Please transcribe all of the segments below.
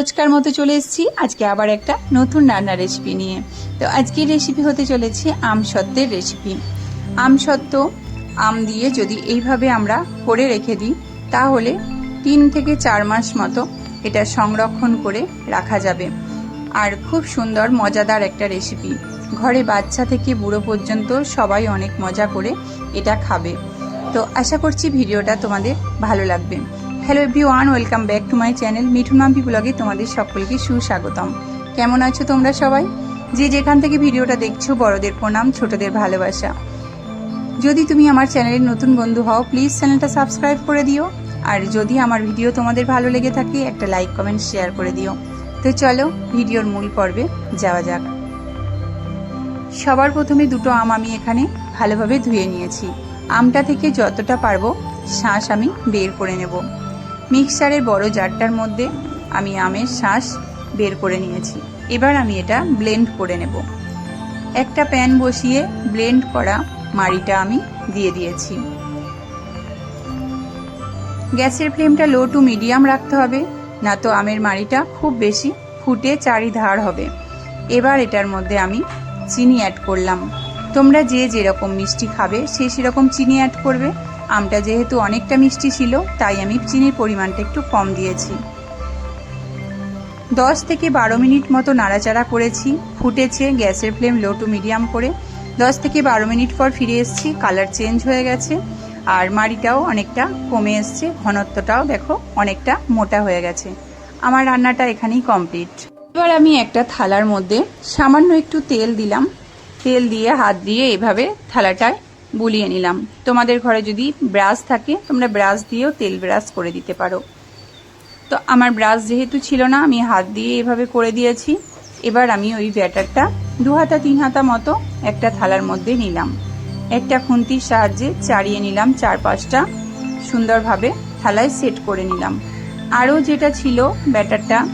রোজকার মতো চলে এসেছি। আজকে আবার একটা নতুন রান্না রেসিপি নিয়ে। তো আজকের রেসিপি হতে চলেছে আম সত্ত্বের রেসিপি আম সত্ত্ব, আম দিয়ে যদি এইভাবে আমরা করে রেখে দিই, তাহলে তিন থেকে চার মাস মতো এটা সংরক্ষণ করে রাখা যাবে। আর খুব সুন্দর, মজাদার একটা রেসিপি ঘরে বাচ্চা থেকে বুড়ো পর্যন্ত সবাই অনেক মজা করে এটা খাবে। তো আশা করছি ভিডিওটা তোমাদের ভালো লাগবে। Hello everyone welcome back to my channel Mithun Mampi ব্লগে তোমাদের সকলকে সুস্বাগতম। কেমন আছো তোমরা সবাই? যে যেখান থেকে ভিডিওটা দেখছ, বড়দের প্রণাম, ছোটদের ভালোবাসা। যদি তুমি আমার চ্যানেলের নতুন বন্ধু হও প্লিজ চ্যানেলটা সাবস্ক্রাইব করে দিও। আর যদি আমার ভিডিও তোমাদের ভালো লেগে থাকে, একটা লাইক কমেন্ট শেয়ার করে দিও। তো চলো, ভিডিওর মূল পর্বে যাওয়া যাক। সবার প্রথমে দুটো আম আমি এখানে ভালোভাবে ধুয়ে নিয়েছি। আমটা থেকে যতটা পারব, শাঁস আমি বের করে নেব। মিক্সারের বড় জারটার মধ্যে আমি আমের শাঁস বের করে নিয়েছি। এবার আমি এটা ব্লেন্ড করে নেব। একটা প্যান বসিয়ে ব্লেন্ড করা মাড়িটা আমি দিয়ে দিয়েছি। গ্যাসের ফ্লেমটা লো টু মিডিয়াম রাখতে হবে, না তো আমের মাড়িটা খুব বেশি ফুটে চারিধার হবে। এবার এটার মধ্যে আমি চিনি অ্যাড করলাম। তোমরা যে যেরকম মিষ্টি খাবে, সে সেরকম চিনি অ্যাড করবে। আমটা যেহেতু অনেকটা মিষ্টি ছিল, তাই আমি চিনির পরিমাণটা একটু কম দিয়েছি। দশ থেকে বারো মিনিট মতো নাড়াচাড়া করেছি, ফুটেছে গ্যাসের ফ্লেম লো টু মিডিয়াম করে। দশ থেকে বারো মিনিট পর ফিরে এসেছি, কালার চেঞ্জ হয়ে গেছে, আর মাড়িটাও অনেকটা কমে এসছে, ঘনত্বটাও দেখো অনেকটা মোটা হয়ে গেছে। আমার রান্নাটা এখানেই কমপ্লিট। এবার আমি একটা থালার মধ্যে সামান্য একটু তেল দিলাম। তেল দিয়ে হাত দিয়ে এভাবে থালাটায় বুলিয়ে নিলাম। তোমাদের ঘরে যদি ব্রাশ থাকে, তোমরা ব্রাশ দিয়েও তেল ব্রাশ করে দিতে পারো। তো আমার ব্রাশ যেহেতু ছিল না, আমি হাত দিয়ে এভাবে করে দিয়েছি। এবার আমি ওই ব্যাটারটা দু হাতা, তিন হাতা মতো একটা থালার মধ্যে নিলাম। একটা খুন্তির সাহায্যে চাড়িয়ে নিলাম চার পাঁচটা সুন্দরভাবে থালায় সেট করে নিলাম। আরও যেটা ছিল ব্যাটারটা,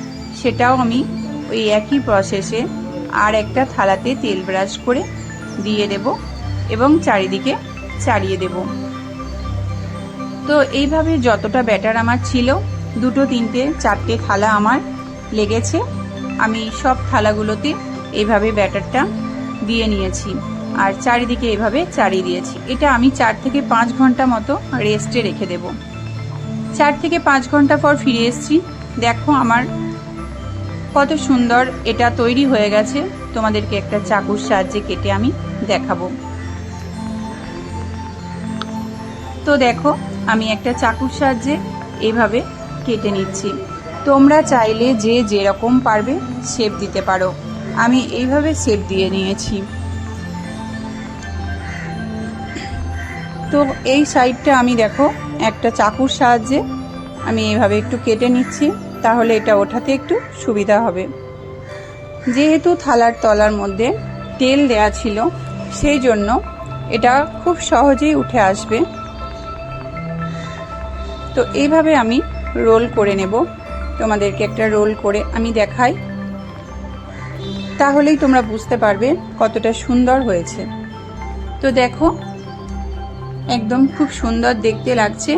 সেটাও আমি ওই একই প্রসেসে আর একটা থালাতে তেল ব্রাশ করে দিয়ে দেব। এবং চারিদিকে চাড়িয়ে দেব। তো এইভাবে যতটা ব্যাটার আমার ছিল, দুটো, তিনটে, চারটে থালা আমার লেগেছে। আমি সব থালাগুলোতে এইভাবে ব্যাটারটা দিয়ে নিয়েছি আর চারিদিকে এভাবে চাড়িয়ে দিয়েছি। এটা আমি চার থেকে পাঁচ ঘণ্টা মতো রেস্টে রেখে দেব। চার থেকে পাঁচ ঘণ্টা পর ফিরে এসেছি। দেখো আমার কত সুন্দর এটা তৈরি হয়ে গেছে। তোমাদেরকে একটা চাকুর সাহায্যে কেটে আমি দেখাবো। তো দেখো, আমি একটা চাকুর সাহায্যে এইভাবে কেটে নিচ্ছি। তোমরা চাইলে যে যেরকম পারবে শেপ দিতে পারো। আমি এইভাবে শেপ দিয়ে নিয়েছি। তো এই সাইডটা আমি দেখো, একটা চাকুর সাহায্যে আমি এইভাবে একটু কেটে নিচ্ছি, তাহলে এটা ওঠাতে একটু সুবিধা হবে। যেহেতু থালার তলার মধ্যে তেল দেয়া ছিল, সেই জন্য এটা খুব সহজেই উঠে আসবে। তো এইভাবে আমি রোল করে নেব। তোমাদেরকে একটা রোল করে আমি দেখাই। তাহলেই তোমরা বুঝতে পারবে কতটা সুন্দর হয়েছে। তো দেখো, একদম খুব সুন্দর দেখতে লাগছে।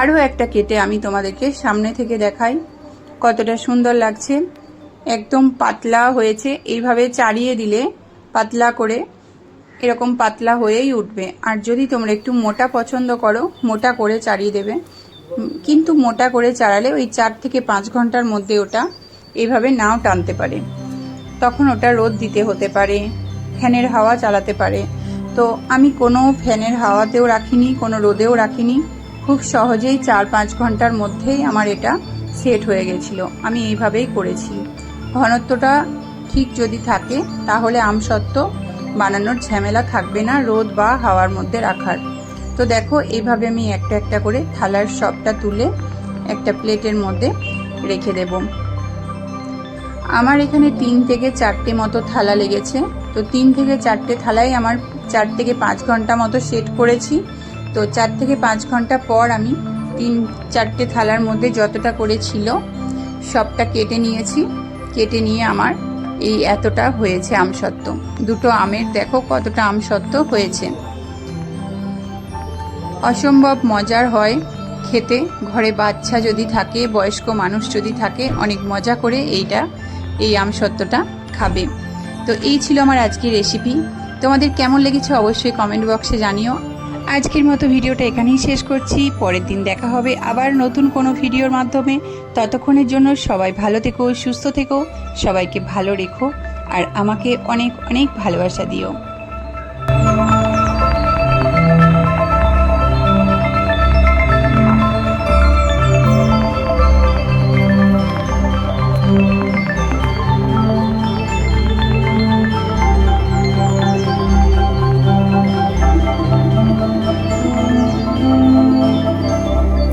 আরও একটা কেটে আমি তোমাদেরকে সামনে থেকে দেখাই কতটা সুন্দর লাগছে। একদম পাতলা হয়েছে। এইভাবে চাড়িয়ে দিলে পাতলা করে এরকম পাতলা হয়েই উঠবে। আর যদি তোমরা একটু মোটা পছন্দ করো, মোটা করে চাড়িয়ে দেবে। কিন্তু মোটা করে চাড়ালে ওই চার থেকে পাঁচ ঘণ্টার মধ্যে ওটা এইভাবে নাও টানতে পারে। তখন ওটা রোদ দিতে হতে পারে, ফ্যানের হাওয়া চালাতে পারে। তো আমি কোনো ফ্যানের হাওয়াতেও রাখিনি, কোনো রোদেও রাখিনি। খুব সহজেই চার পাঁচ ঘণ্টার মধ্যেই আমার এটা সেট হয়ে গেছিল। আমি এইভাবেই করেছি। ঘনত্বটা ঠিক যদি থাকে, তাহলে আমসত্ত্ব বানানোর ঝামেলা থাকবে না রোদ বা হাওয়ার মধ্যে রাখার। তো দেখো, এইভাবে আমি একটা একটা করে থালার সবটা তুলে একটা প্লেটের মধ্যে রেখে দেব। আমার এখানে তিন থেকে চারটে মতো থালা লেগেছে। তো তিন থেকে চারটে থালাই আমার চার থেকে পাঁচ ঘণ্টা মতো সেট করেছি। তো চার থেকে পাঁচ ঘণ্টা পর আমি তিন, চারটে থালার মধ্যে যতটা করেছিল সবটা কেটে নিয়েছি। কেটে নিয়ে আমার এই এতটা হয়েছে আমসত্ত্ব। দুটো আমের দেখো কতটা আমসত্ত্ব হয়েছে। অসম্ভব মজার হয় খেতে। ঘরে বাচ্চা যদি থাকে, বয়স্ক মানুষ যদি থাকে, অনেক মজা করে এইটা, এই আমসত্ত্বটা খাবে। তো এই ছিল আমার আজকের রেসিপি তোমাদের কেমন লেগেছে অবশ্যই কমেন্ট বক্সে জানিও। আজকের মতো ভিডিওটা এখানেই শেষ করছি। পরের দিন দেখা হবে আবার নতুন কোনো ভিডিওর মাধ্যমে। ততক্ষণের জন্য সবাই ভালো থেকো, সুস্থ থেকো, সবাইকে ভালো রেখো, আর আমাকে অনেক অনেক ভালোবাসা দিও।